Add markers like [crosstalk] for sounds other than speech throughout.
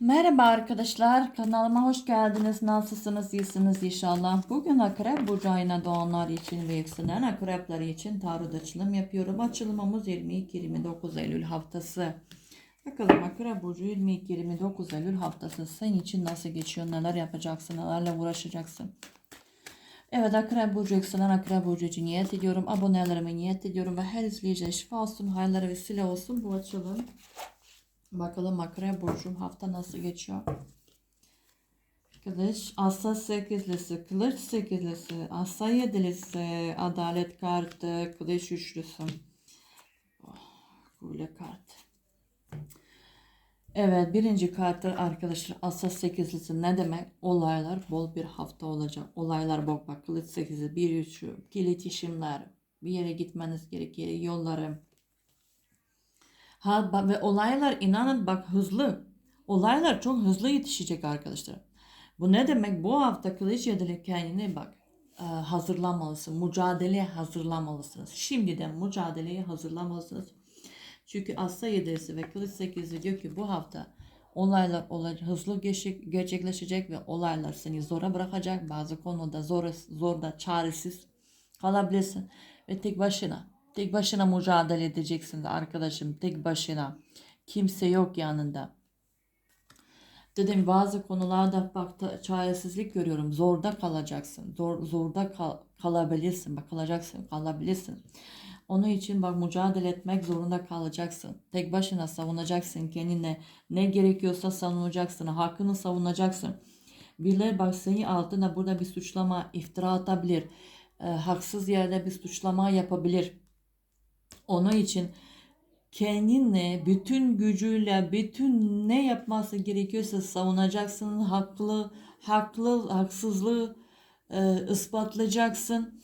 Merhaba arkadaşlar, kanalıma hoş geldiniz. Nasılsınız, iyisiniz inşallah. Bugün Akrep Burcu ayına doğanlar için ve yükselen akrepler için tarot açılım yapıyorum. Açılımımız 22-29 Eylül haftası. Bakalım Akrep Burcu 22-29 Eylül haftası senin için nasıl geçiyor, neler yapacaksın, nelerle uğraşacaksın. Evet Akrep Burcu yükselen Akrep Burcu için niyet ediyorum. Abonelerime niyet ediyorum ve her izleyiciye şifa olsun, hayırlara vesile olsun bu açılım. Bakalım Akrep Burcu hafta nasıl geçiyor? Kılıç, Asa sekizlisi, Kılıç sekizlisi, Asa yedilisi, Adalet kartı, Kılıç üçlüsü. Oh, Kule kart. Evet birinci kartı arkadaşlar Asa sekizlisi ne demek? Olaylar bol bir hafta olacak. Olaylar bol bak Kılıç sekizi, bir üçü, iletişimler, bir yere gitmeniz gerekiyor, yolları, Ha, ve olaylar inanın bak hızlı. Olaylar çok hızlı yetişecek arkadaşlar. Bu ne demek? Bu hafta kılıç yedili kendine bak e, hazırlanmalısın. Mücadeleye hazırlanmalısınız. Şimdiden mücadeleye hazırlanmalısınız. Çünkü Asya yedilisi ve kılıç sekizli diyor ki bu hafta olaylar olacak, hızlı gerçek, gerçekleşecek ve olaylar seni zora bırakacak. Bazı konuda zor, zorda çaresiz kalabilirsin ve tek başına Tek başına mücadele edeceksin arkadaşım. Tek başına. Kimse yok yanında. Dedim bazı konularda bak çaresizlik görüyorum. Zorda kalacaksın. Zor, zorda kal, kalabilirsin. Bak kalacaksın, kalabilirsin. Onun için bak mücadele etmek zorunda kalacaksın. Tek başına savunacaksın kendine. Ne gerekiyorsa savunacaksın. Hakkını savunacaksın. Birileri bak seni altına burada bir suçlama, iftira atabilir. E, haksız yerde bir suçlama yapabilir. Onun için kendinle bütün gücüyle bütün ne yapması gerekiyorsa savunacaksın. Haklı, haklı, haksızlığı e, ispatlayacaksın.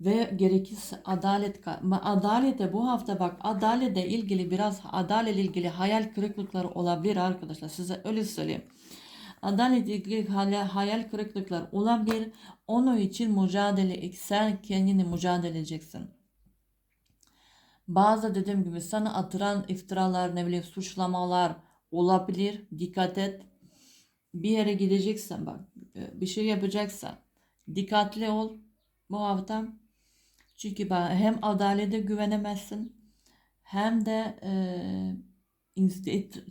Ve gerekirse adalet adalete bu hafta bak adalete ilgili biraz adaletle ilgili hayal kırıklıkları olabilir arkadaşlar size öyle söyleyeyim. Adaletle ilgili hayal kırıklıklar olabilir. Onun için mücadele sen kendini mücadele edeceksin. Bazı dediğim gibi sana atıran iftiralar ne bileyim suçlamalar olabilir. Dikkat et. Bir yere gideceksen bak bir şey yapacaksan dikkatli ol bu hafta. Çünkü bak, hem adalete güvenemezsin hem de e,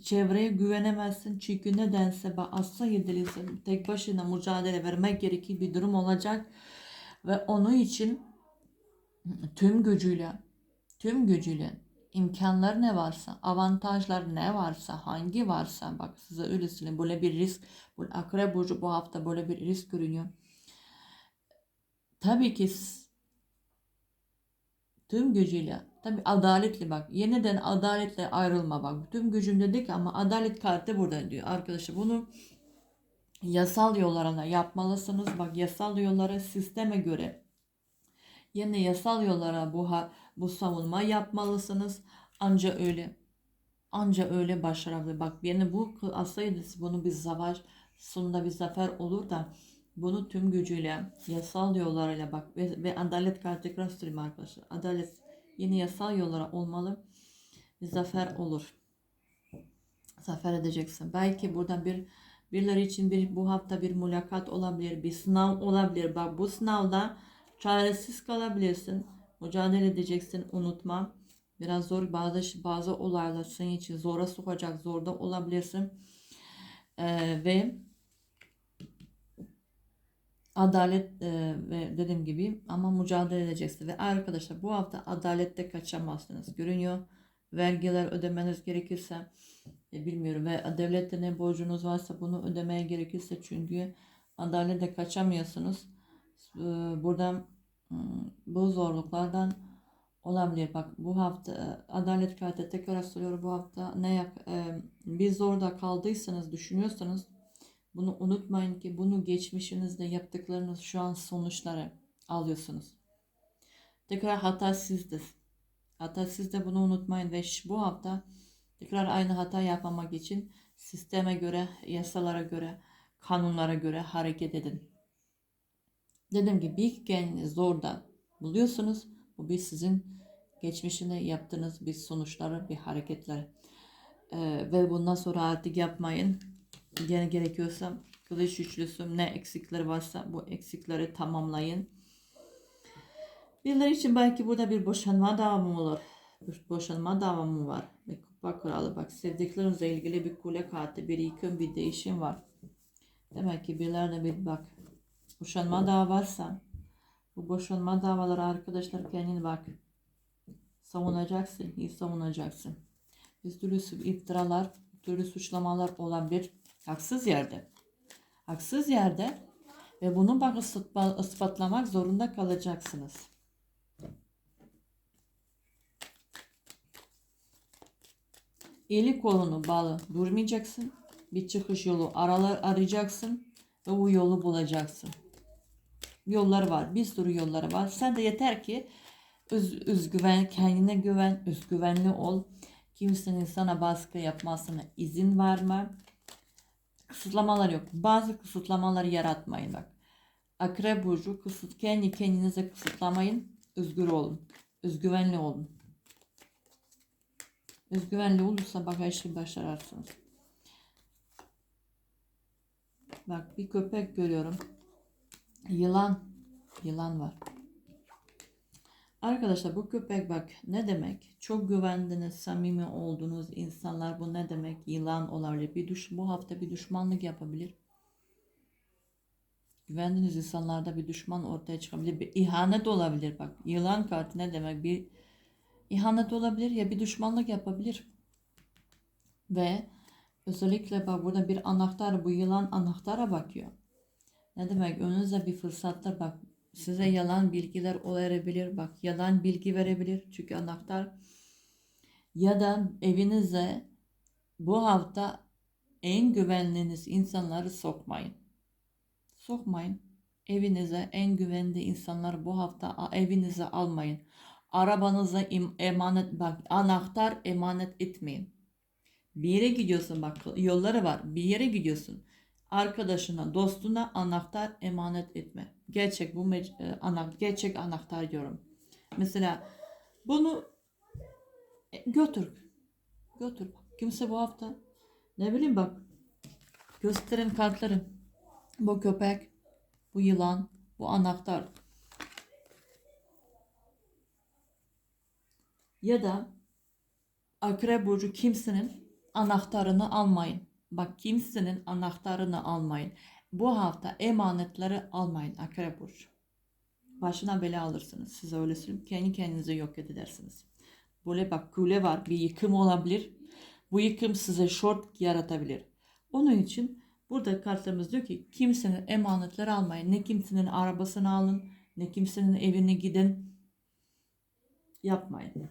çevreye güvenemezsin. Çünkü nedense bak asla yedilirsin. Tek başına mücadele vermek gerekir bir durum olacak. Ve onun için tüm gücüyle tüm gücüyle. İmkanlar ne varsa, avantajlar ne varsa, hangi varsa bak size öyle söyleyeyim böyle bir risk, bu akrep burcu bu hafta böyle bir risk görünüyor. Tabii ki tüm gücüyle tabii adaletli bak yeniden adaletle ayrılma bak. Tüm gücüm dedik ama adalet kartı burada diyor. Arkadaşlar bunu yasal yollarına yapmalısınız. Bak yasal yollara sisteme göre yine yasal yollara bu bu savunma yapmalısınız. Anca öyle anca öyle başarabilir. Bak yani bu aslında bunu bir savaş sonunda bir zafer olur da bunu tüm gücüyle yasal yollarıyla bak ve, ve adalet tekrar söyleyeyim arkadaşlar. Adalet yeni yasal yollara olmalı. Bir zafer olur. Zafer edeceksin. Belki buradan bir birileri için bir bu hafta bir mülakat olabilir, bir sınav olabilir. Bak bu sınavda çaresiz kalabilirsin Mücadele edeceksin unutma. Biraz zor bazı bazı olaylar senin için zora sokacak zorda olabilirsin. Ee, ve adalet e, ve dediğim gibi ama mücadele edeceksin. Ve arkadaşlar bu hafta adalette kaçamazsınız. Görünüyor. Vergiler ödemeniz gerekirse e, bilmiyorum ve devlette ne borcunuz varsa bunu ödemeye gerekirse çünkü adalete kaçamıyorsunuz. E, buradan bu zorluklardan olabilir. Bak bu hafta e, adalet kartı tekrar soruyorum bu hafta ne yak e, bir zorda kaldıysanız düşünüyorsanız bunu unutmayın ki bunu geçmişinizde yaptıklarınız şu an sonuçları alıyorsunuz. Tekrar hata sizde. Hata sizde bunu unutmayın ve bu hafta tekrar aynı hata yapmamak için sisteme göre, yasalara göre, kanunlara göre hareket edin. Dediğim gibi bir kendini zorda buluyorsunuz. Bu bir sizin geçmişinde yaptığınız bir sonuçları, bir hareketler. Ee, ve bundan sonra artık yapmayın. Gene gerekiyorsa kılıç üçlüsü ne eksikleri varsa bu eksikleri tamamlayın. Birileri için belki burada bir boşanma davamı olur. Bir boşanma davamı var. Ve kupa kralı bak sevdiklerinizle ilgili bir kule kartı, bir yıkım, bir değişim var. Demek ki birilerine bir bak. Boşanma davası. Bu boşanma davaları arkadaşlar kendini bak. Savunacaksın, iyi savunacaksın. Bir türlü iftiralar, türlü suçlamalar olabilir. Haksız yerde. Haksız yerde ve bunu bak ispatla- ispatlamak zorunda kalacaksınız. Eli kolunu bağlı durmayacaksın. Bir çıkış yolu aralar arayacaksın ve bu yolu bulacaksın. Yolları var. Bir sürü yolları var. Sen de yeter ki öz, özgüven, kendine güven, özgüvenli ol. Kimsenin sana baskı yapmasına izin verme. Kısıtlamalar yok. Bazı kısıtlamaları yaratmayın bak. Akrep burcu kısıt kendi kendinize kısıtlamayın. Özgür olun. Özgüvenli olun. Özgüvenli olursa bak her şeyi başararsınız. Bak bir köpek görüyorum. Yılan. Yılan var. Arkadaşlar bu köpek bak ne demek? Çok güvendiğiniz, samimi olduğunuz insanlar bu ne demek? Yılan olabilir. Bir düş bu hafta bir düşmanlık yapabilir. Güvendiğiniz insanlarda bir düşman ortaya çıkabilir. Bir ihanet olabilir bak. Yılan kartı ne demek? Bir ihanet olabilir ya bir düşmanlık yapabilir. Ve özellikle bak burada bir anahtar bu yılan anahtara bakıyor. Ne demek? Önünüzde bir fırsatlar bak. Size yalan bilgiler verebilir. Bak yalan bilgi verebilir. Çünkü anahtar ya da evinize bu hafta en güvendiğiniz insanları sokmayın. Sokmayın. Evinize en güvenli insanları bu hafta evinize almayın. Arabanıza emanet bak anahtar emanet etmeyin. Bir yere gidiyorsun bak yolları var. Bir yere gidiyorsun. Arkadaşına, dostuna anahtar emanet etme. Gerçek bu e, ana gerçek anahtar diyorum. Mesela bunu e, götür. Götür. Kimse bu hafta ne bileyim bak gösterin kartları. Bu köpek, bu yılan, bu anahtar. Ya da Akrep burcu kimsenin anahtarını almayın. Bak kimsenin anahtarını almayın. Bu hafta emanetleri almayın Akrep burcu. Başına bela alırsınız. Size öyle söyleyeyim. Kendi kendinize yok edersiniz. Böyle bak kule var. Bir yıkım olabilir. Bu yıkım size short yaratabilir. Onun için burada kartlarımız diyor ki kimsenin emanetleri almayın. Ne kimsenin arabasını alın. Ne kimsenin evine gidin. Yapmayın.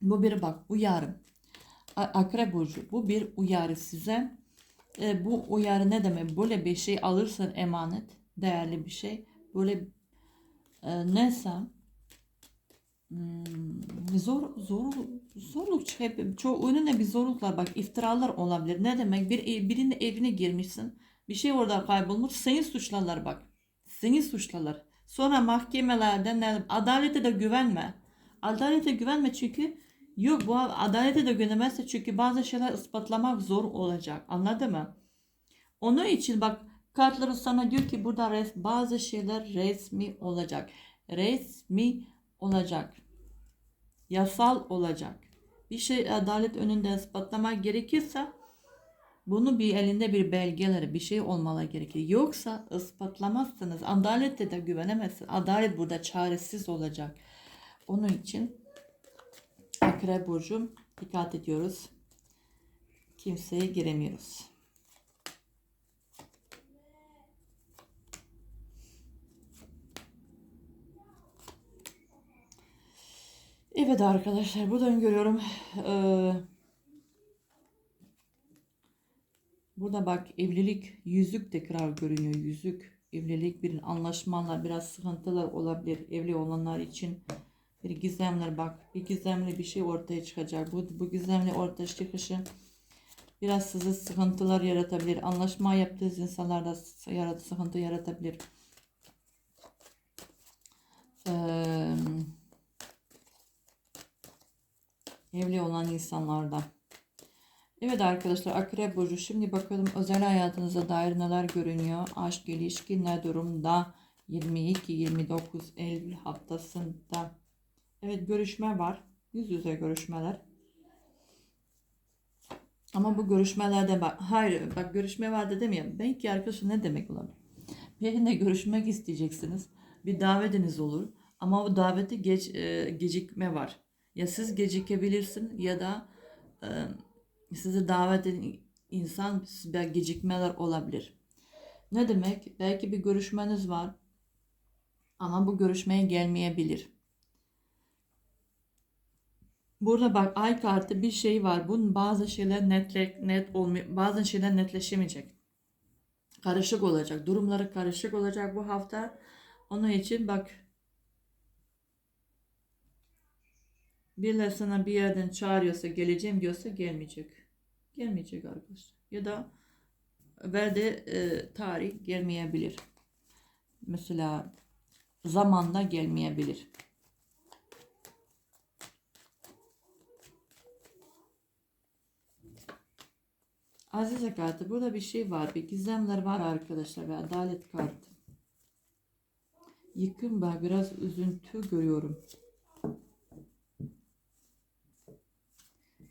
Bu bir bak uyarı. A- Akrep burcu bu bir uyarı size. E, bu uyarı ne demek? Böyle bir şey alırsan emanet, değerli bir şey. Böyle e, neyse hmm, zor zor zorluk hep çoğu önüne bir zorluklar bak iftiralar olabilir. Ne demek? Bir ev- birinin evine girmişsin. Bir şey orada kaybolmuş. Seni suçlarlar bak. Seni suçlarlar. Sonra mahkemelerde ne, adalete de güvenme. Adalete güvenme çünkü yok bu adalete de güvenemezse çünkü bazı şeyler ispatlamak zor olacak. Anladın mı? Onun için bak kartları sana diyor ki burada res, bazı şeyler resmi olacak. Resmi olacak. Yasal olacak. Bir şey adalet önünde ispatlamak gerekirse bunu bir elinde bir belgeleri bir şey olmalı gerekir. Yoksa ispatlamazsanız adalette de güvenemezsiniz. Adalet burada çaresiz olacak. Onun için Akrep Burcu dikkat ediyoruz. Kimseye giremiyoruz. Evet arkadaşlar buradan görüyorum. Ee, burada bak evlilik yüzük tekrar görünüyor. Yüzük evlilik bir anlaşmalar biraz sıkıntılar olabilir evli olanlar için. Bir gizemler bak bir gizemli bir şey ortaya çıkacak. Bu, bu gizemli ortaya çıkışı biraz size sıkıntılar yaratabilir. Anlaşma yaptığınız insanlarda yarat, sıkıntı yaratabilir. Eee evli olan insanlarda Evet arkadaşlar Akrep Burcu şimdi bakalım özel hayatınıza dair neler görünüyor. Aşk ilişki ne durumda? 22-29 Eylül haftasında. Evet görüşme var. Yüz yüze görüşmeler. Ama bu görüşmelerde bak hayır bak görüşme var dedim ya. Belki arkadaşlar ne demek olabilir? Birine görüşmek isteyeceksiniz. Bir davetiniz olur. Ama o davete geç, e, gecikme var. Ya siz gecikebilirsin ya da e, sizi davet eden insan gecikmeler olabilir. Ne demek? Belki bir görüşmeniz var ama bu görüşmeye gelmeyebilir. Burada bak ay kartı bir şey var. Bunun bazı şeyler netle, net olmuyor. Bazı şeyler netleşemeyecek. Karışık olacak. Durumları karışık olacak bu hafta. Onun için bak birileri sana bir yerden çağırıyorsa geleceğim diyorsa gelmeyecek. Gelmeyecek arkadaşlar. Ya da verdiği e, tarih gelmeyebilir. Mesela zamanla gelmeyebilir. Azize kartı. Burada bir şey var. Bir gizemler var arkadaşlar. Ve adalet kartı. Yıkım var. Biraz üzüntü görüyorum.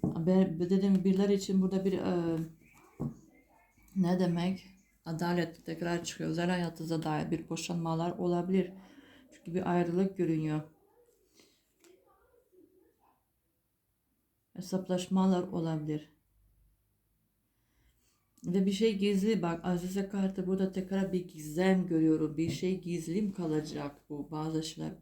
Ben dediğim gibi birileri için burada bir e, ne demek? Adalet tekrar çıkıyor. Özel hayatınıza dair bir boşanmalar olabilir. Çünkü bir ayrılık görünüyor. Hesaplaşmalar olabilir. Ve bir şey gizli bak Azize kartı burada tekrar bir gizem görüyorum. Bir şey gizlim kalacak bu bazı şeyler.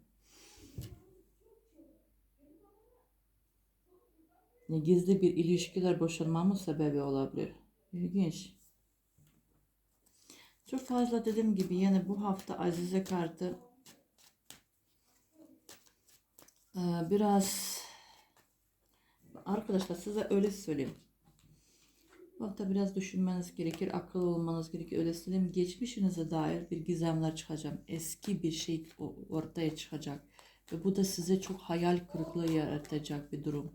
Ne gizli bir ilişkiler boşanmamın sebebi olabilir. İlginç. Çok fazla dediğim gibi yani bu hafta Azize kartı e, biraz arkadaşlar size öyle söyleyeyim. Hafta biraz düşünmeniz gerekir, akıllı olmanız gerekir. Öyle söyleyeyim, geçmişinize dair bir gizemler çıkacak. Eski bir şey ortaya çıkacak. Ve bu da size çok hayal kırıklığı yaratacak bir durum.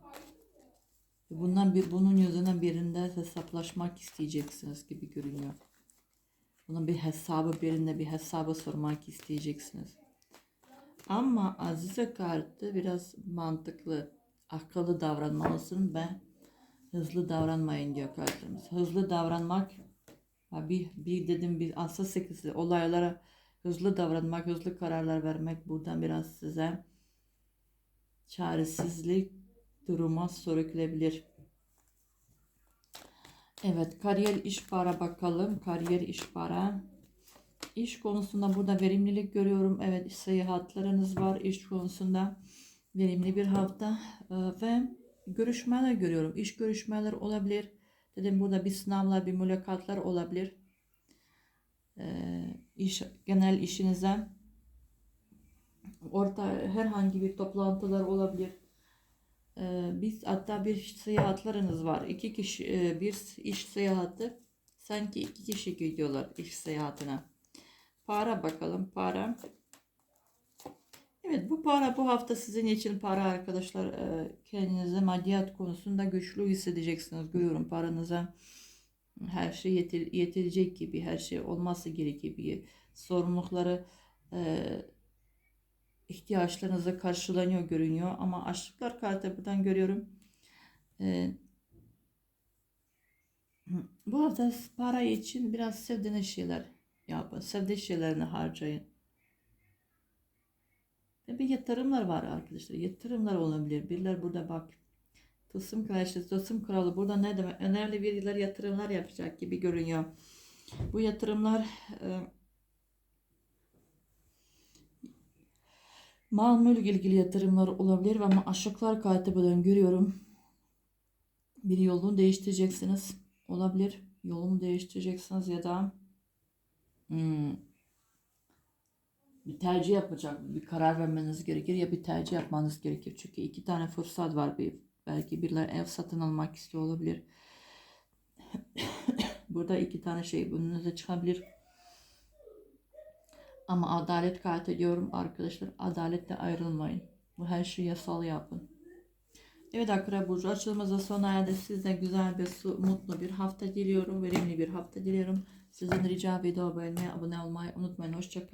Bundan bir bunun yüzünden birinde hesaplaşmak isteyeceksiniz gibi görünüyor. Bunun bir hesabı birinde bir hesabı sormak isteyeceksiniz. Ama Azize kartı biraz mantıklı, akıllı davranmalısın ve hızlı davranmayın diyor kartımız. Hızlı davranmak bir, bir dedim bir asıl sekizli olaylara hızlı davranmak, hızlı kararlar vermek buradan biraz size çaresizlik duruma sürükleyebilir. Evet, kariyer iş para bakalım. Kariyer iş para. İş konusunda burada verimlilik görüyorum. Evet, seyahatleriniz var iş konusunda. Verimli bir hafta ee, ve görüşmeler görüyorum. İş görüşmeler olabilir. Dedim burada bir sınavlar, bir mülakatlar olabilir. Ee, iş, genel işinize orta herhangi bir toplantılar olabilir. Ee, biz hatta bir seyahatleriniz var. İki kişi e, bir iş seyahati sanki iki kişi gidiyorlar iş seyahatine. Para bakalım para. Evet bu para bu hafta sizin için para arkadaşlar. Ee, kendinize maddiyat konusunda güçlü hissedeceksiniz. Görüyorum paranıza her şey yeter, yetirecek gibi her şey olması gerekir gibi sorumlulukları e, ihtiyaçlarınıza karşılanıyor görünüyor. Ama açlıklar kartı buradan görüyorum. Ee, bu hafta para için biraz sevdiğiniz şeyler yapın. Sevdiğiniz şeylerini harcayın. Ve bir yatırımlar var arkadaşlar. Yatırımlar olabilir. Birler burada bak. Tılsım karşı Tılsım kralı burada ne demek? Önemli biriler yatırımlar yapacak gibi görünüyor. Bu yatırımlar e, Mal mülk ilgili yatırımlar olabilir ama aşıklar kartı görüyorum. Bir yolunu değiştireceksiniz. Olabilir. Yolunu değiştireceksiniz ya da hmm, bir tercih yapacak, bir karar vermeniz gerekir ya bir tercih yapmanız gerekir. Çünkü iki tane fırsat var. Bir, belki birileri ev satın almak istiyor olabilir. [coughs] Burada iki tane şey önünüze çıkabilir. Ama adalet kartı diyorum arkadaşlar. Adaletle ayrılmayın. Bu her şeyi yasal yapın. Evet Akrep Burcu açılımıza sona erdi. Size güzel su, mutlu bir hafta diliyorum. Verimli bir hafta diliyorum. Sizden rica video beğenmeyi, abone olmayı unutmayın. Hoşçakalın.